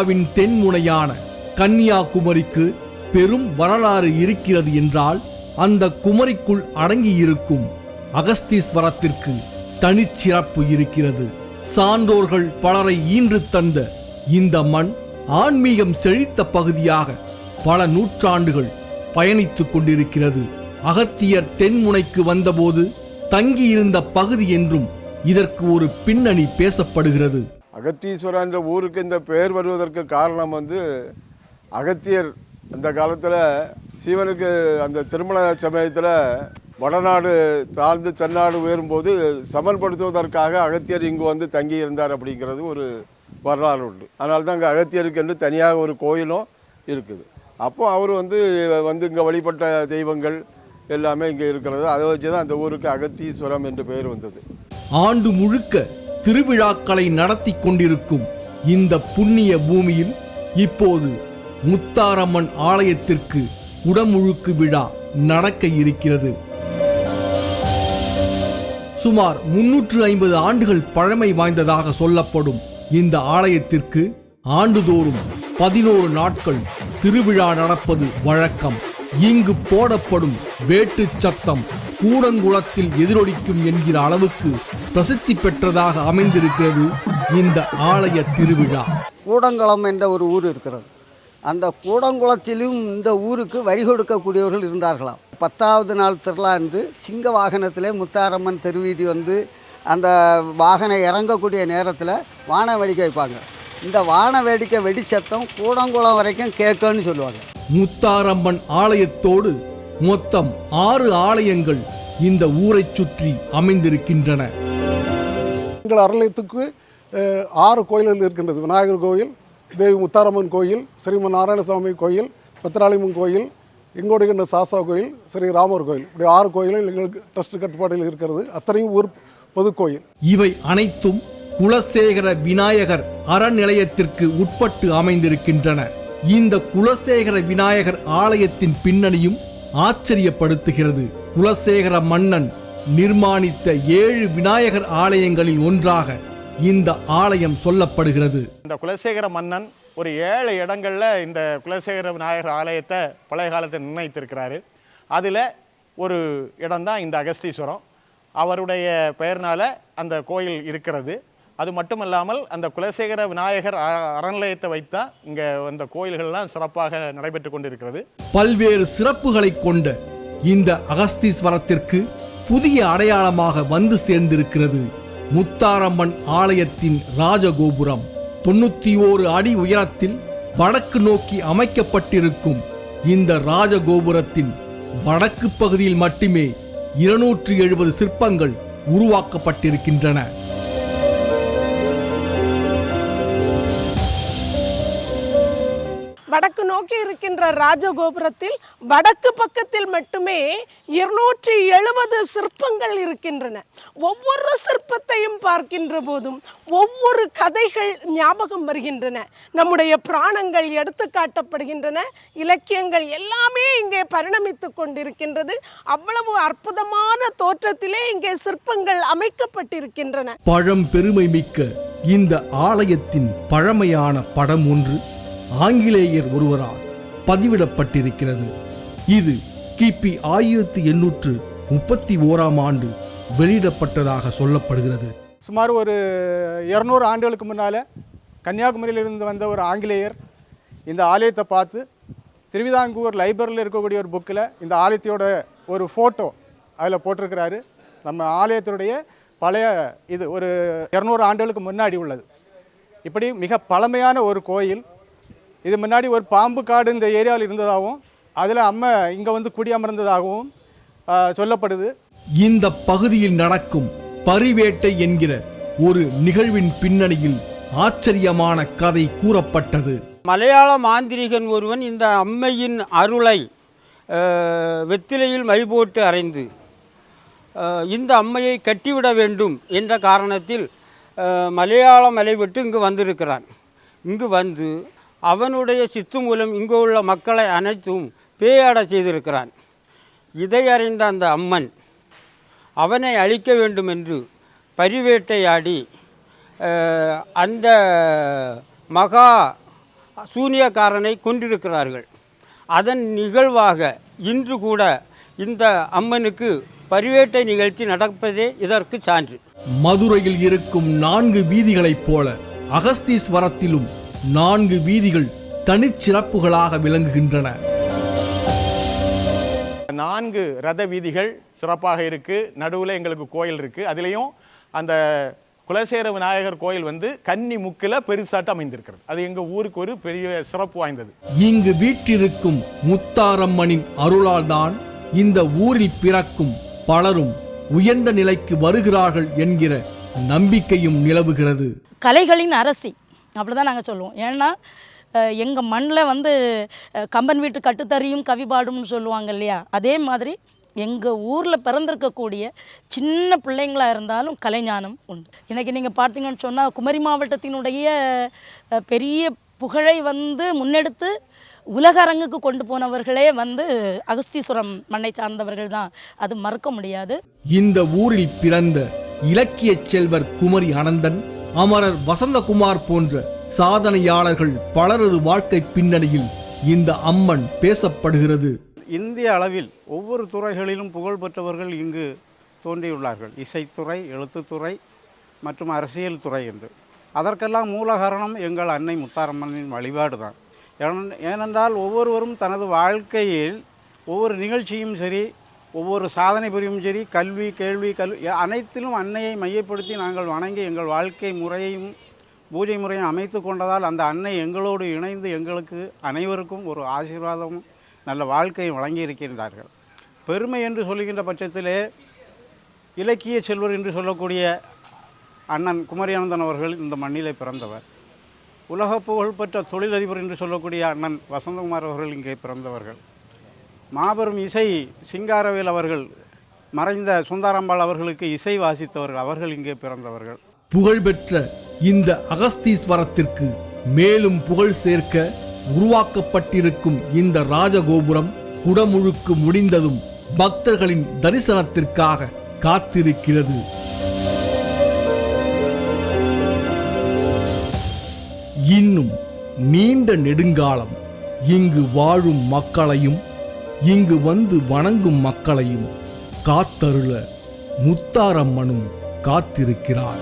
இந்தியாவின் தென்முனையான கன்னியாகுமரிக்கு பெரும் வரலாறு இருக்கிறது என்றால் அந்த குமரிக்குள் அடங்கியிருக்கும் அகஸ்தீஸ்வரத்திற்கு தனிச்சிறப்பு இருக்கிறது. சான்றோர்கள் பலரை ஈன்று தந்த இந்த மண் ஆன்மீகம் செழித்த பகுதியாக பல நூற்றாண்டுகள் பயணித்துக் கொண்டிருக்கிறது. அகத்தியர் தென்முனைக்கு வந்தபோது தங்கியிருந்த பகுதி என்றும் இதற்கு ஒரு பின்னணி பேசப்படுகிறது. அகத்தீஸ்வரர் என்ற ஊருக்கு இந்த பெயர் வருவதற்கு காரணம் வந்து அகத்தியர் அந்த காலத்தில் சிவனுக்கு அந்த திருமண சமயத்தில் வடநாடு தாழ்ந்து தென்னாடு உயரும்போது சமன்படுத்துவதற்காக அகத்தியர் இங்கு வந்து தங்கி இருந்தார் அப்படிங்கிறது ஒரு வரலாறு உண்டு. அதனால தான் அங்கே அகத்தியருக்கு என்று தனியாக ஒரு கோயிலும் இருக்குது. அப்போ அவர் வந்து வந்து இங்கே வழிபட்ட தெய்வங்கள் எல்லாமே இங்கே இருக்கிறது. அதை வச்சு தான் அந்த ஊருக்கு அகத்தீஸ்வரம் என்று பெயர் வந்தது. ஆண்டு முழுக்க திருவிழாக்களை நடத்தி கொண்டிருக்கும் இந்த புண்ணிய பூமியில் இப்போது முத்தாரம்மன் ஆலயத்திற்கு குடமுழுக்கு விழா நடக்க இருக்கிறது. சுமார் முன்னூற்று ஐம்பது ஆண்டுகள் பழமை வாய்ந்ததாக சொல்லப்படும் இந்த ஆலயத்திற்கு ஆண்டுதோறும் பதினோரு நாட்கள் திருவிழா நடப்பது வழக்கம். இங்கு போடப்படும் வேட்டுச் சத்தம் கூடங்குளத்தில் எதிரொலிக்கும் என்கிற அளவுக்கு பிரசித்தி பெற்றதாக அமைந்திருக்கிறது இந்த ஆலய திருவிழா. கூடங்குளம் என்ற ஒரு ஊர் இருக்கிறது. அந்த கூடங்குளத்திலும் இந்த ஊருக்கு வரி கொடுக்கக்கூடியவர்கள் இருந்தார்களாம். பத்தாவது நாள் திருவிழா என்று சிங்க வாகனத்திலே முத்தாரம்மன் திருவீதி வந்து அந்த வாகனம் இறங்கக்கூடிய நேரத்தில் வான வேடிக்கை வைப்பாங்க. இந்த வான வேடிக்கை வெடிச்சத்தம் கூடங்குளம் வரைக்கும் கேட்குன்னு சொல்லுவாங்க. முத்தாரம்மன் ஆலயத்தோடு மொத்தம் ஆறு ஆலயங்கள் இந்த ஊரைச் சுற்றி அமைந்திருக்கின்றன. எங்கள் அறநிலையத்துக்கு ஆறு கோயில்கள் இருக்கின்றது. விநாயகர் கோயில் தேவி முத்தாரம்மன் கோயில் ஸ்ரீமன் நாராயணசாமி கோயில் பத்திராளியம்மன் கோயில் எங்கோடுகின்ற சாஸ்தா கோயில் ஸ்ரீ ராமர் கோயில். இப்படி ஆறு கோயில்கள் எங்களுக்கு ட்ரஸ்ட் கட்டுப்பாட்டில் இருக்கிறது. அத்தனையும் ஊர் பொதுக்கோயில் இவை அனைத்தும் குலசேகர விநாயகர் அறநிலையத்திற்கு உட்பட்டு அமைந்திருக்கின்றன. இந்த குலசேகர விநாயகர் ஆலயத்தின் பின்னணியும் ஆச்சரியப்படுத்துகிறது. குலசேகர மன்னன் நிர்மாணித்த ஏழு விநாயகர் ஆலயங்களில் ஒன்றாக இந்த ஆலயம் சொல்லப்படுகிறது. இந்த குலசேகர மன்னன் ஒரு ஏழு இடங்களில் இந்த குலசேகர விநாயகர் ஆலயத்தை பழைய காலத்தில் நிர்ணயித்திருக்கிறாரு. அதில் ஒரு இடம்தான் இந்த அகஸ்தீஸ்வரம். அவருடைய பெயர்னால அந்த கோயில் இருக்கிறது. அது மட்டும் இல்லாமல் அந்த குலசேகர விநாயகர் அறநிலையத்தை வைத்தா இங்கே அந்த கோயில்கள்லாம் சிறப்பாக நடைபெற்று கொண்டிருக்கிறது. பல்வேறு சிறப்புகளை கொண்ட இந்த அகஸ்தீஸ்வரத்திற்கு புதிய அடையாளமாக வந்து சேர்ந்திருக்கிறது. முத்தாரம்மன் ஆலயத்தின் ராஜகோபுரம் தொண்ணூத்தி ஓரு அடி உயரத்தில் வடக்கு நோக்கி அமைக்கப்பட்டிருக்கும் இந்த ராஜகோபுரத்தின் வடக்கு பகுதியில் மட்டுமே இருநூற்று எழுபது சிற்பங்கள் உருவாக்கப்பட்டிருக்கின்றன. நோக்கி இருக்கின்ற ராஜகோபுரத்தில் வடக்கு பக்கத்தில் மட்டுமே இருநூற்றி எழுபது சிற்பங்கள் இருக்கின்றன. ஒவ்வொரு சிற்பத்தையும் பார்க்கின்ற போதும் ஒவ்வொரு கதைகள் ஞாபகம் வருகின்றன. நம்முடைய பிராணங்கள் எடுத்து காட்டப்படுகின்றன. இலக்கியங்கள் எல்லாமே இங்கே பரிணமித்து கொண்டிருக்கின்றது. அவ்வளவு அற்புதமான தோற்றத்திலே இங்கே சிற்பங்கள் அமைக்கப்பட்டிருக்கின்றன. பழம் பெருமை மிக்க இந்த ஆலயத்தின் பழமையான படம் ஒன்று. ஆங்கிலேயர் ஒருவரால் பதிவிடப்பட்டிருக்கிறது. இது கிபி ஆயிரத்தி எண்ணூற்று முப்பத்தி ஓராம் ஆண்டு வெளியிடப்பட்டதாக சொல்லப்படுகிறது. சுமார் ஒரு இரநூறு ஆண்டுகளுக்கு முன்னால் கன்னியாகுமரியிலிருந்து வந்த ஒரு ஆங்கிலேயர் இந்த ஆலயத்தை பார்த்து திருவிதாங்கூர் லைப்ரரியில் இருக்கக்கூடிய ஒரு புக்கில் இந்த ஆலயத்தோட ஒரு ஃபோட்டோ அதில் போட்டிருக்கிறாரு. நம்ம ஆலயத்தினுடைய பழைய இது ஒரு இரநூறு ஆண்டுகளுக்கு முன்னாடி உள்ளது. இப்படி மிக பழமையான ஒரு கோயில் இது முன்னாடி ஒரு பாம்பு காடு இந்த ஏரியாவில் இருந்ததாகவும் அதில் அம்மை இங்கே வந்து குடியமர்ந்ததாகவும் சொல்லப்படுது. இந்த பகுதியில் நடக்கும் பரிவேட்டை என்கிற ஒரு நிகழ்வின் பின்னணியில் ஆச்சரியமான கதை கூறப்பட்டது. மலையாள மாந்திரிகன் ஒருவன் இந்த அம்மையின் அருளை வெத்திலையில் மை போட்டு அறைந்து இந்த அம்மையை கட்டிவிட வேண்டும் என்ற காரணத்தில் மலையாள மலை விட்டு இங்கு வந்திருக்கிறான். இங்கு வந்து அவனுடைய சித்து மூலம் இங்கு உள்ள மக்களை அனைத்தும் பேயாட செய்திருக்கிறான். இதை அறிந்த அந்த அம்மன் அவனை அழிக்க வேண்டும் என்று பரிவேட்டையாடி அந்த மகா சூனியக்காரனை கொண்டிருக்கிறார்கள் அதன் நிகழ்வாக இன்று கூட இந்த அம்மனுக்கு பரிவேட்டை நிகழ்ச்சி நடப்பதே இதற்கு சான்று. மதுரையில் இருக்கும் நான்கு வீதிகளைப் போல அகஸ்தீஸ்வரத்திலும் நான்கு வீதிகள் தனிச்சிறப்புகளாக விளங்குகின்றன. நான்கு ரத வீதிகள் சிறப்பாக இருக்கு. நடுவில் எங்களுக்கு கோயில் இருக்கு. அதுலேயும் அந்த குலசேர விநாயகர் கோயில் வந்து கன்னி முக்கில் பெருசாட்டு அமைந்திருக்கிறது. அது எங்க ஊருக்கு ஒரு பெரிய சிறப்பு வாய்ந்தது. இங்கு வீற்றிருக்கும் முத்தாரம்மனின் அருளால்தான் இந்த ஊரில் பிறக்கும் பலரும் உயர்ந்த நிலைக்கு வருகிறார்கள் என்கிற நம்பிக்கையும் நிலவுகிறது. கலைகளின் அரசி அப்படி தான் நாங்கள் சொல்லுவோம். ஏன்னா எங்கள் மண்ணில் வந்து கம்பன் வீட்டு கட்டுத்தறியும் கவி பாடும்னு சொல்லுவாங்க இல்லையா? அதே மாதிரி எங்கள் ஊரில் பிறந்திருக்கக்கூடிய சின்ன பிள்ளைங்களாக இருந்தாலும் கலைஞானம் உண்டு. இன்றைக்கி நீங்கள் பார்த்தீங்கன்னு சொன்னால் குமரி மாவட்டத்தினுடைய பெரிய புகழை வந்து முன்னெடுத்து உலக அரங்குக்கு கொண்டு போனவர்களே வந்து அகஸ்தீஸ்வரம் மண்ணை சார்ந்தவர்கள் தான். அது மறக்க முடியாது. இந்த ஊரில் பிறந்த இலக்கியச் செல்வர் குமரி அனந்தன் அமரர் வசந்தகுமார் போன்ற சாதனையாளர்கள் பலரது வாழ்க்கை பின்னணியில் இந்த அம்மன் பேசப்படுகிறது. இந்திய அளவில் ஒவ்வொரு துறைகளிலும் புகழ் பெற்றவர்கள் இங்கு தோன்றியுள்ளார்கள். இசைத்துறை எழுத்துத்துறை மற்றும் அரசியல் துறை என்று. அதற்கெல்லாம் மூல காரணம் எங்கள் அன்னை முத்தாரம்மனின் வழிபாடு தான். ஏனென்றால் ஒவ்வொருவரும் தனது வாழ்க்கையில் ஒவ்வொரு நிகழ்ச்சியும் சரி ஒவ்வொரு சாதனை புரியும் சரி கல்வி கேள்வி கல்வி அனைத்திலும் அன்னையை மையப்படுத்தி நாங்கள் வணங்கி எங்கள் வாழ்க்கை முறையையும் பூஜை முறையும் அமைத்து கொண்டதால் அந்த அன்னை எங்களோடு இணைந்து எங்களுக்கு அனைவருக்கும் ஒரு ஆசீர்வாதமும் நல்ல வாழ்க்கையும் வழங்கி இருக்கின்றார்கள். பெருமை என்று சொல்லுகின்ற பட்சத்திலே இலக்கிய செல்வர் என்று சொல்லக்கூடிய அண்ணன் குமரியானந்தன் அவர்கள் இந்த மண்ணிலே பிறந்தவர். உலக புகழ்பெற்ற தொழிலதிபர் என்று சொல்லக்கூடிய அண்ணன் வசந்தகுமார் அவர்கள் இங்கே பிறந்தவர்கள். மாபெரும் இசை சிங்காரவேல் அவர்கள் மறைந்த சுந்தாரம்பாள் அவர்களுக்கு இசை வாசித்தவர்கள் அவர்கள் இங்கே பிறந்தவர்கள். புகழ்பெற்ற இந்த அகஸ்தீஸ்வரத்திற்கு மேலும் புகழ் சேர்க்க உருவாக்கப்பட்டிருக்கும் இந்த ராஜகோபுரம் குடமுழுக்கு முடிந்ததும் பக்தர்களின் தரிசனத்திற்காக காத்திருக்கிறது. இன்னும் நீண்ட நெடுங்காலம் இங்கு வாழும் மக்களையும் இங்கு வந்து வணங்கும் மக்களையும் காத்தருள முத்தாரம்மனும் காத்திருக்கிறார்.